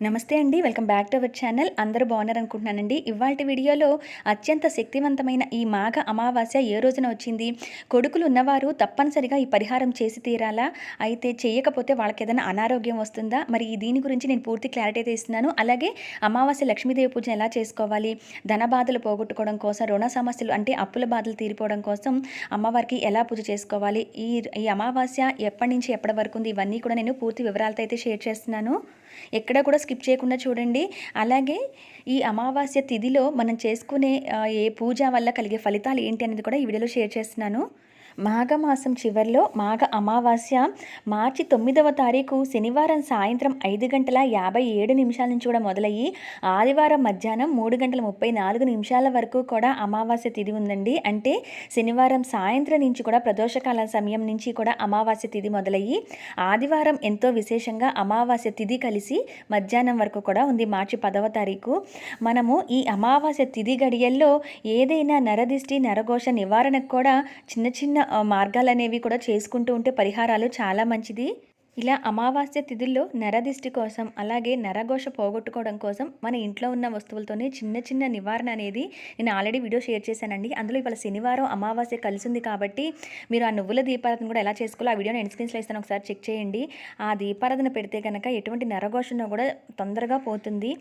నమస్తే అండి welcome back to our channel. అందరూ బాగున్నారు అనుకుంటున్నానండి ఇవాళ వీడియోలో అత్యంత శక్తివంతమైన ఈ మాఘ అమావాస్య ఏ రోజున వచ్చింది? కొడుకులు ఉన్నవారు తప్పనిసరిగా ఈ పరిహారం చేసి తీరాలా? అయితే చేయకపోతే వాళ్ళకి ఏదైనా అనారోగ్యం వస్తుందా? మరి దీని గురించి నేను పూర్తి క్లారిటీ అయితే ఇస్తున్నాను. అలాగే అమావాస్య లక్ష్మీదేవి పూజను ఎలా చేసుకోవాలి? ధన బాధలు పోగొట్టుకోవడం కోసం రుణ సమస్యలు అంటే అప్పుల బాధలు తీరిపోవడం కోసం అమ్మవారికి ఎలా పూజ చేసుకోవాలి? ఈ ఈ అమావాస్య ఎప్పటి నుంచి ఎప్పటి వరకు ఉంది? ఇవన్నీ కూడా నేను పూర్తి వివరాలతో అయితే షేర్ చేస్తున్నాను. ఎక్కడ కూడా స్కిప్ చేయకుండా చూడండి. అలాగే ఈ అమావాస్య తిథిలో మనం చేసుకునే ఏ పూజ వల్ల కలిగే ఫలితాలు ఏంటి అనేది కూడా ఈ వీడియోలో షేర్ చేస్తున్నాను. మాఘమాసం చివరిలో మాఘ అమావాస్య మార్చి తొమ్మిదవ తారీఖు శనివారం సాయంత్రం ఐదు గంటల యాభై ఏడు నిమిషాల నుంచి కూడా మొదలయ్యి ఆదివారం మధ్యాహ్నం మూడు గంటల ముప్పై నాలుగు నిమిషాల వరకు కూడా అమావాస్య తిథి ఉందండి. అంటే శనివారం సాయంత్రం నుంచి కూడా ప్రదోషకాల సమయం నుంచి కూడా అమావాస్య తిథి మొదలయ్యి ఆదివారం ఎంతో విశేషంగా అమావాస్య తిథి కలిసి మధ్యాహ్నం వరకు కూడా ఉంది మార్చి పదవ తారీఖు. మనము ఈ అమావాస్య తిథి గడియల్లో ఏదైనా నరదిష్టి నరఘోష నివారణకు కూడా చిన్న చిన్న మార్గాలు అనేవి కూడా చేసుకుంటూ ఉంటే పరిహారాలు చాలా మంచిది. ఇలా అమావాస్య తిథుల్లో నరదిష్టి కోసం అలాగే నరఘోష పోగొట్టుకోవడం కోసం మన ఇంట్లో ఉన్న వస్తువులతోనే చిన్న చిన్న నివారణ అనేది నేను ఆల్రెడీ వీడియో షేర్ చేశానండి. అందులో ఇవాళ శనివారం అమావాస్య కలిసి ఉంది కాబట్టి మీరు ఆ నువ్వుల దీపారాధన కూడా ఎలా చేసుకోవాలో ఆ వీడియో నేను స్క్రీన్స్లో ఇస్తాను ఒకసారి చెక్ చేయండి. ఆ దీపారాధన పెడితే కనుక ఎటువంటి నరఘోషణ కూడా తొందరగా పోతుంది.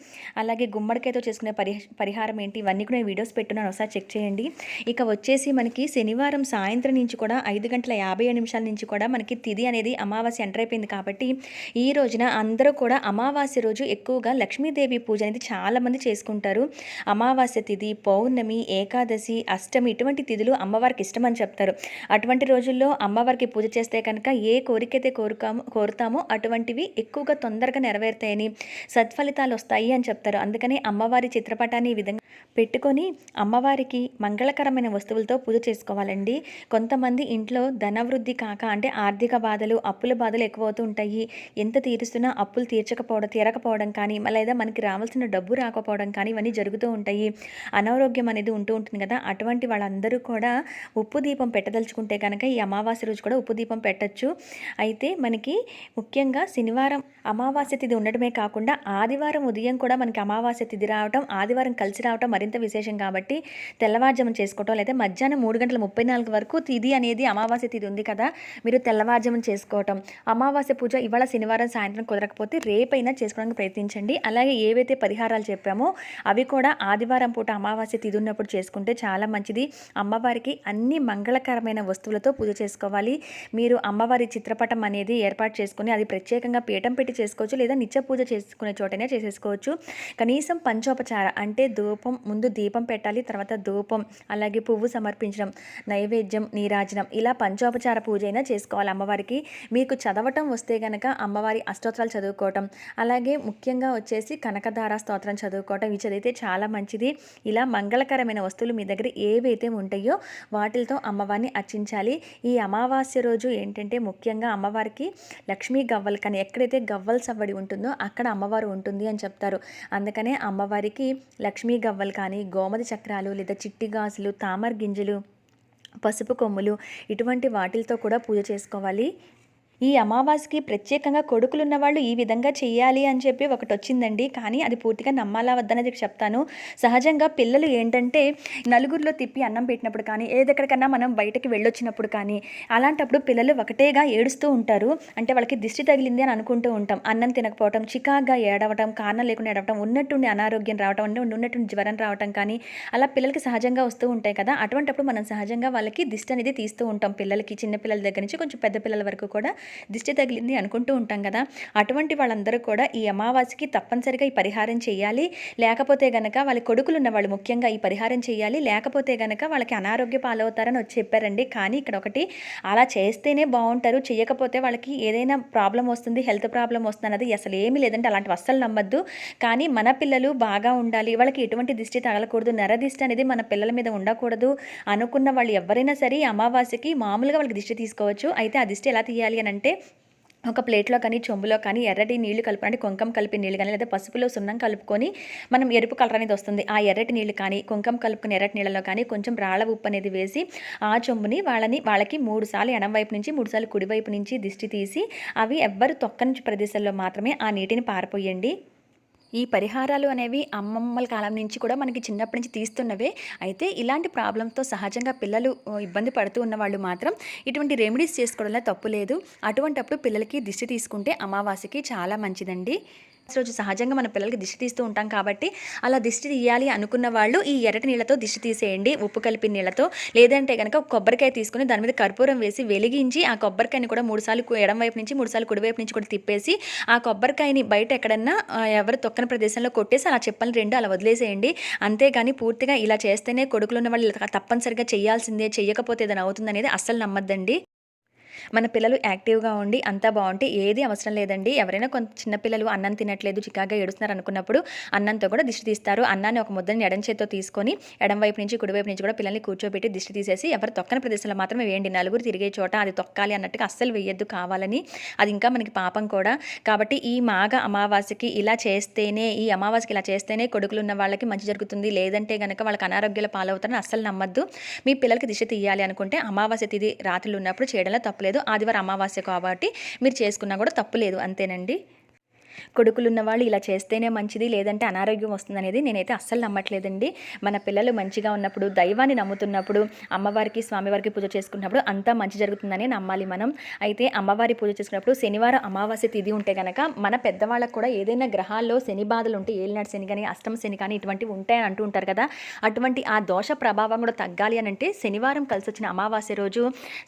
అలాగే గుమ్మడికాయతో చేసుకునే పరిహారం ఏంటి ఇవన్నీ కూడా నేను వీడియోస్ పెట్టున్నాను ఒకసారి చెక్ చేయండి. ఇక వచ్చేసి మనకి శనివారం సాయంత్రం నుంచి కూడా ఐదు గంటల యాభై నిమిషాల నుంచి కూడా మనకి తిథి అనేది అమావాస్య ఎంటర్ అయిపోయింది కాబట్టి ఈ రోజున అందరూ కూడా అమావాస్య రోజు ఎక్కువగా లక్ష్మీదేవి పూజ అనేది చాలామంది చేసుకుంటారు. అమావాస్య తిథి పౌర్ణమి ఏకాదశి అష్టమి ఇటువంటి తిథులు అమ్మవారికి ఇష్టమని చెప్తారు. అటువంటి రోజుల్లో అమ్మవారికి పూజ చేస్తే కనుక ఏ కోరికైతే కోరుకామో కోరుతామో అటువంటివి ఎక్కువగా తొందరగా నెరవేరుతాయని సత్ఫలితాలు వస్తాయి అని చెప్తారు. అందుకనే అమ్మవారి చిత్రపటాన్ని ఈ విధంగా పెట్టుకొని అమ్మవారికి మంగళకరమైన వస్తువులతో పూజ చేసుకోవాలండి. కొంతమంది ఇంట్లో ధనవృద్ధి కాక అంటే ఆర్థిక బాధలు అప్పుల బాధలు ఎక్కువ అయిపోతూ ఉంటాయి ఎంత తీరుస్తున్నా అప్పులు తీర్చకపోవడం తీరకపోవడం కానీ లేదా మనకి రావాల్సిన డబ్బు రాకపోవడం కానీ ఇవన్నీ జరుగుతూ ఉంటాయి. అనారోగ్యం అనేది ఉంటూ ఉంటుంది కదా. అటువంటి వాళ్ళందరూ కూడా ఉప్పు దీపం పెట్టదలుచుకుంటే కనుక ఈ అమావాస్య రోజు కూడా ఉప్పు దీపం పెట్టచ్చు. అయితే మనకి ముఖ్యంగా శనివారం అమావాస్య తిథి ఉండడమే కాకుండా ఆదివారం ఉదయం కూడా మనకి అమావాస్య తిథి రావటం ఆదివారం కలిసి రావటం మరింత విశేషం కాబట్టి తెల్లవారుజామున చేసుకోవటం లేదా మధ్యాహ్నం మూడు గంటల ముప్పై నాలుగు వరకు తిథి అనేది అమావాస్య తిథి ఉంది కదా. మీరు తెల్లవారుజామున చేసుకోవటం అమావాస్య పూజ ఇవాళ శనివారం సాయంత్రం కుదరకపోతే రేపైనా చేసుకోవడానికి ప్రయత్నించండి. అలాగే ఏవైతే పరిహారాలు చెప్పామో అవి కూడా ఆదివారం పూట అమావాస్య తిదున్నప్పుడు ఉన్నప్పుడు చేసుకుంటే చాలా మంచిది. అమ్మవారికి అన్ని మంగళకరమైన వస్తువులతో పూజ చేసుకోవాలి. మీరు అమ్మవారి చిత్రపటం అనేది ఏర్పాటు చేసుకుని అది ప్రత్యేకంగా పీఠం పెట్టి చేసుకోవచ్చు లేదా నిత్య పూజ చేసుకునే చోటనే చేసేసుకోవచ్చు. కనీసం పంచోపచార అంటే ధూపం ముందు దీపం పెట్టాలి తర్వాత ధూపం అలాగే పువ్వు సమర్పించడం నైవేద్యం నీరాజనం ఇలా పంచోపచార పూజ అయినా చేసుకోవాలి అమ్మవారికి. మీకు చదవటం వస్తే గనక అమ్మవారి అష్టోత్తరాలు చదువుకోవటం అలాగే ముఖ్యంగా వచ్చేసి కనకధార స్తోత్రం చదువుకోవటం ఇవి చదివితే చాలా మంచిది. ఇలా మంగళకరమైన వస్తువులు మీ దగ్గర ఏవైతే ఉంటాయో వాటితో అమ్మవారిని అర్చించాలి. ఈ అమావాస్య రోజు ఏంటంటే ముఖ్యంగా అమ్మవారికి లక్ష్మీ గవ్వలు కానీ ఎక్కడైతే గవ్వల సవ్వడి ఉంటుందో అక్కడ అమ్మవారు ఉంటుంది అని చెప్తారు. అందుకనే అమ్మవారికి లక్ష్మీ గవ్వలు కానీ గోమతి చక్రాలు లేదా చిట్టి గాజులు తామర గింజలు పసుపు కొమ్ములు ఇటువంటి వాటిలతో కూడా పూజ చేసుకోవాలి. ఈ అమావాస్యకి ప్రత్యేకంగా కొడుకులున్న వాళ్ళు ఈ విధంగా చేయాలి అని చెప్పి ఒకటి వచ్చిందండి కానీ అది పూర్తిగా నమ్మాలా వద్దనేది చెప్తాను. సహజంగా పిల్లలు ఏంటంటే నలుగురిలో తిప్పి అన్నం పెట్టినప్పుడు కానీ ఏదెక్కడికన్నా మనం బయటకి వెళ్ళొచ్చినప్పుడు కానీ అలాంటప్పుడు పిల్లలు ఒకటేగా ఏడుస్తూ ఉంటారు. అంటే వాళ్ళకి దిష్టి తగిలింది అని అనుకుంటూ ఉంటాం. అన్నం తినకపోవటం చికాగ్గా ఏడవటం కారణం లేకుండా ఏడవటం ఉన్నట్టుండి అనారోగ్యం రావటం ఉండి ఉన్నట్టుండి జ్వరం రావటం కానీ అలా పిల్లలకి సహజంగా వస్తూ ఉంటాయి కదా. అటువంటప్పుడు మనం సహజంగా వాళ్ళకి దిష్టి అనేది తీస్తూ ఉంటాం. పిల్లలకి చిన్న పిల్లల దగ్గర నుంచి కొంచెం పెద్ద పిల్లల వరకు కూడా దిష్టి తగిలింది అనుకుంటూ ఉంటాం కదా. అటువంటి వాళ్ళందరూ కూడా ఈ అమావాస్యకి తప్పనిసరిగా ఈ పరిహారం చేయాలి. లేకపోతే గనక వాళ్ళ కొడుకులు ఉన్న వాళ్ళు ముఖ్యంగా ఈ పరిహారం చేయాలి. లేకపోతే గనక వాళ్ళకి అనారోగ్య పాలవుతారని వచ్చి చెప్పారండి. కానీ ఇక్కడ ఒకటి అలా చేస్తేనే బాగుంటారు. చేయకపోతే వాళ్ళకి ఏదైనా ప్రాబ్లం వస్తుంది హెల్త్ ప్రాబ్లం వస్తుంది అన్నది అసలు ఏమీ లేదంటే అలాంటివి అస్సలు నమ్మద్దు. కానీ మన పిల్లలు బాగా ఉండాలి. వాళ్ళకి ఎటువంటి దిష్టి తగలకూడదు. నరదిష్టి అనేది మన పిల్లల మీద ఉండకూడదు. అనుకున్న వాళ్ళు ఎవరైనా సరే అమావాస్యకి మామూలుగా వాళ్ళకి దిష్టి తీసుకోవచ్చు. అయితే ఆ దిష్టి ఎలా తీయాలి అని అంటే ఒక ప్లేట్లో కానీ చెంబులో కానీ ఎర్రటి నీళ్ళు కలుపుకొని కుంకం కలిపి నీళ్ళు కానీ లేదా పసుపులో సున్నం కలుపుకొని మనం ఎరుపు కలర్ అనేది వస్తుంది. ఆ ఎర్రటి నీళ్ళు కానీ కుంకం కలుపుకుని ఎర్రటి నీళ్ళలో కానీ కొంచెం రాళ్ళ ఉప్పు అనేది వేసి ఆ చెంబుని వాళ్ళని వాళ్ళకి మూడు సార్లు ఎడం వైపు నుంచి మూడు సార్లు కుడివైపు నుంచి దిష్టి తీసి అవి ఎవ్వరు తొక్కని ప్రదేశాల్లో మాత్రమే ఆ నీటిని పారపోయండి. ఈ పరిహారాలు అనేవి అమ్మమ్మల కాలం నుంచి కూడా మనకి చిన్నప్పటి నుంచి తీస్తున్నవే. అయితే ఇలాంటి ప్రాబ్లంతో సహజంగా పిల్లలు ఇబ్బంది పడుతూ ఉన్న వాళ్ళు మాత్రం ఇటువంటి రెమెడీస్ చేసుకోవడంలో తప్పు లేదు. అటువంటప్పుడు పిల్లలకి దిష్టి తీసుకుంటే అమావాస్యకి చాలా మంచిదండి. రోజు సహజంగా మన పిల్లలకి దిష్టి తీస్తూ ఉంటాం కాబట్టి అలా దిష్టి తీయాలి అనుకున్న వాళ్ళు ఈ ఎర్రటి నీళ్ళతో దిష్టి తీసేయండి ఉప్పు కలిపి నీళ్ళతో. లేదంటే కనుక కొబ్బరికాయ తీసుకుని దాని మీద కర్పూరం వేసి వెలిగించి ఆ కొబ్బరికాయని కూడా మూడుసార్లు కు- ఎడం వైపు నుంచి మూడుసార్లు కుడివైపు నుంచి కూడా తిప్పేసి ఆ కొబ్బరికాయని బయట ఎక్కడన్నా ఎవరు తొక్కని ప్రదేశంలో కొట్టేసి అలా చెప్పని రెండు అలా వదిలేసేయండి. అంతేగాని పూర్తిగా ఇలా చేస్తేనే కొడుకులు ఉన్న వాళ్ళు తప్పనిసరిగా చేయాల్సిందే చేయకపోతే ఏదైనా అవుతుందనేది అస్సలు నమ్మద్దండి. మన పిల్లలు యాక్టివ్గా ఉండి అంతా బాగుంటే ఏది అవసరం లేదండి. ఎవరైనా కొంత చిన్నపిల్లలు అన్నం తినట్లేదు చికాగా ఏడుస్తున్నారు అనుకున్నప్పుడు అన్నంతో కూడా దిష్టి తీస్తారు. అన్నాన్ని ఒక ముద్దని ఎడం చేత్తో తీసుకొని ఎడం వైపు నుంచి కుడివైపు నుంచి కూడా పిల్లల్ని కూర్చోబెట్టి దిష్టి తీసేసి ఎవరు తొక్కని ప్రదేశంలో మాత్రమే వేయండి. నలుగురు తిరిగే చోట అది తొక్కాలి అన్నట్టుగా అస్సలు వేయొద్దు కావాలని. అది ఇంకా మనకి పాపం కూడా. కాబట్టి ఈ మాఘ అమావాస్యకి ఇలా చేస్తేనే ఈ అమావాస్యకి ఇలా చేస్తేనే కొడుకులు ఉన్న వాళ్ళకి మంచి జరుగుతుంది. లేదంటే కనుక వాళ్ళకి అనారోగ్యాల పాలవుతారని అస్సలు నమ్మద్దు. మీ పిల్లలకి దిష్టి తీయాలి అనుకుంటే అమావాస్య తిది రాత్రులు ఉన్నప్పుడు చేయడంలో తప్పులేదు ఆదివారం అమావాస్య కాబట్టి మీరు చేసుకున్నా కూడా తప్పు లేదు. అంతేనండి? కొడుకులున్న వాళ్ళు ఇలా చేస్తేనే మంచిది లేదంటే అనారోగ్యం వస్తుంది అనేది నేనైతే అస్సలు నమ్మట్లేదండి. మన పిల్లలు మంచిగా ఉన్నప్పుడు దైవాన్ని నమ్ముతున్నప్పుడు అమ్మవారికి స్వామివారికి పూజ చేసుకున్నప్పుడు అంతా మంచి జరుగుతుందని నమ్మాలి మనం. అయితే అమ్మవారి పూజ చేసుకున్నప్పుడు శనివారం అమావాస్య తిథి ఉంటే కనుక మన పెద్దవాళ్ళకు కూడా ఏదైనా గ్రహాల్లో శని బాధలు ఉంటే ఏలినాడు శని కానీ అష్టమ శని కానీ ఇటువంటివి ఉంటాయని అంటూ ఉంటారు కదా అటువంటి ఆ దోష ప్రభావం కూడా తగ్గాలి అని అంటే శనివారం కలిసి వచ్చిన అమావాస్య రోజు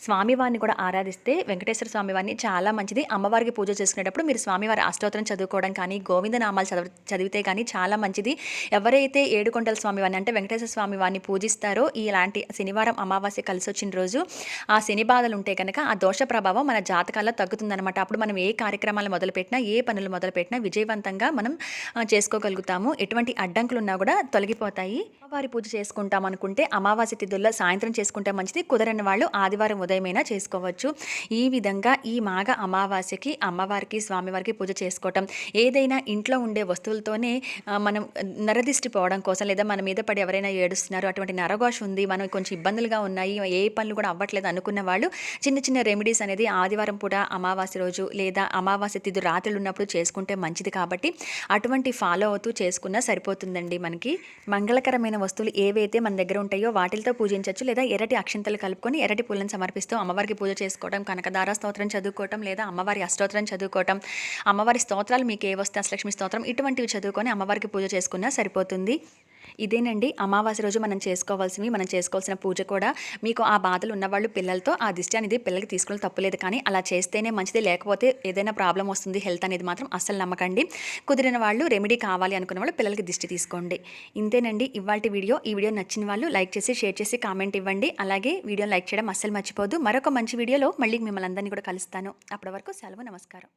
స్వామివారిని కూడా ఆరాధిస్తే వెంకటేశ్వర స్వామివారిని చాలా మంచిది. అమ్మవారికి పూజ చేసుకునేటప్పుడు మీరు స్వామివారి అష్టోత్తరం చదువుకోవడం కానీ గోవింద నామాలు చదవ చదివితే కానీ చాలా మంచిది. ఎవరైతే ఏడుకొండల స్వామివారిని అంటే వెంకటేశ్వర స్వామి వారిని పూజిస్తారో ఇలాంటి శనివారం అమావాస్య కలిసి వచ్చిన రోజు ఆ శని బాధలు ఉంటే కనుక ఆ దోష ప్రభావం మన జాతకాల్లో తగ్గుతుందన్నమాట. అప్పుడు మనం ఏ కార్యక్రమాలు మొదలుపెట్టినా ఏ పనులు మొదలుపెట్టినా విజయవంతంగా మనం చేసుకోగలుగుతాము. ఎటువంటి అడ్డంకులు ఉన్నా కూడా తొలగిపోతాయి. అమ్మవారి పూజ చేసుకుంటాం అనుకుంటే అమావాస్య తిథుల్లో సాయంత్రం చేసుకుంటే మంచిది. కుదరని వాళ్ళు ఆదివారం ఉదయమైనా చేసుకోవచ్చు. ఈ విధంగా ఈ మాఘ అమావాస్యకి అమ్మవారికి స్వామివారికి పూజ చేసుకోవటం ఏదైనా ఇంట్లో ఉండే వస్తువులతోనే మనం నరదిష్టి పోవడం కోసం లేదా మన మీద పడి ఎవరైనా ఏడుస్తున్నారు అటువంటి నరఘోష ఉంది మనం కొంచెం ఇబ్బందులుగా ఉన్నాయి ఏ పనులు కూడా అవ్వట్లేదు అనుకున్న వాళ్ళు చిన్న చిన్న రెమెడీస్ అనేది ఆదివారం పూట అమావాస్య రోజు లేదా అమావాస్య తిథి రాత్రులు ఉన్నప్పుడు చేసుకుంటే మంచిది కాబట్టి అటువంటి ఫాలో అవుతూ చేసుకున్నా సరిపోతుందండి మనకి. మంగళకరమైన వస్తువులు ఏవైతే మన దగ్గర ఉంటాయో వాటితో పూజించవచ్చు లేదా ఎరటి అక్షంతలు కలుపుకొని ఎరటి పూలను సమర్పిస్తూ అమ్మవారికి పూజ చేసుకోవడం కనకదార స్తోత్రం చదువుకోవటం లేదా అమ్మవారి అష్టోత్రం చదువుకోవటం అమ్మవారి స్తోత్రాలు మీకు ఏ వస్తే అష్టలక్ష్మి స్తోత్రం. ఇటువంటివి చదువుకొని అమ్మవారికి పూజ చేసుకున్నా సరిపోతుంది. ఇదేనండి అమావాస్య రోజు మనం చేసుకోవాల్సినవి మనం చేసుకోవాల్సిన పూజ కూడా. మీకు ఆ బాధలు ఉన్నవాళ్ళు పిల్లలతో ఆ దిష్టి అనేది పిల్లలకి తీసుకుని తప్పులేదు కానీ అలా చేస్తేనే మంచిది. లేకపోతే ఏదైనా ప్రాబ్లం వస్తుంది హెల్త్ అనేది మాత్రం అస్సలు నమ్మకండి. కుదిరిన వాళ్ళు రెమెడీ కావాలి అనుకున్న వాళ్ళు పిల్లలకి దిష్టి తీసుకోండి. ఇంతేనండి ఇవాళ వీడియో. ఈ వీడియో నచ్చిన వాళ్ళు లైక్ చేసి షేర్ చేసి కామెంట్ ఇవ్వండి. అలాగే వీడియో లైక్ చేయడం అస్సలు మర్చిపోద్దు మరొక మంచి వీడియోలో మళ్ళీ మిమ్మల్ని అందరినీ కూడా కలుస్తాను. అప్పటి వరకు సెలవు నమస్కారం.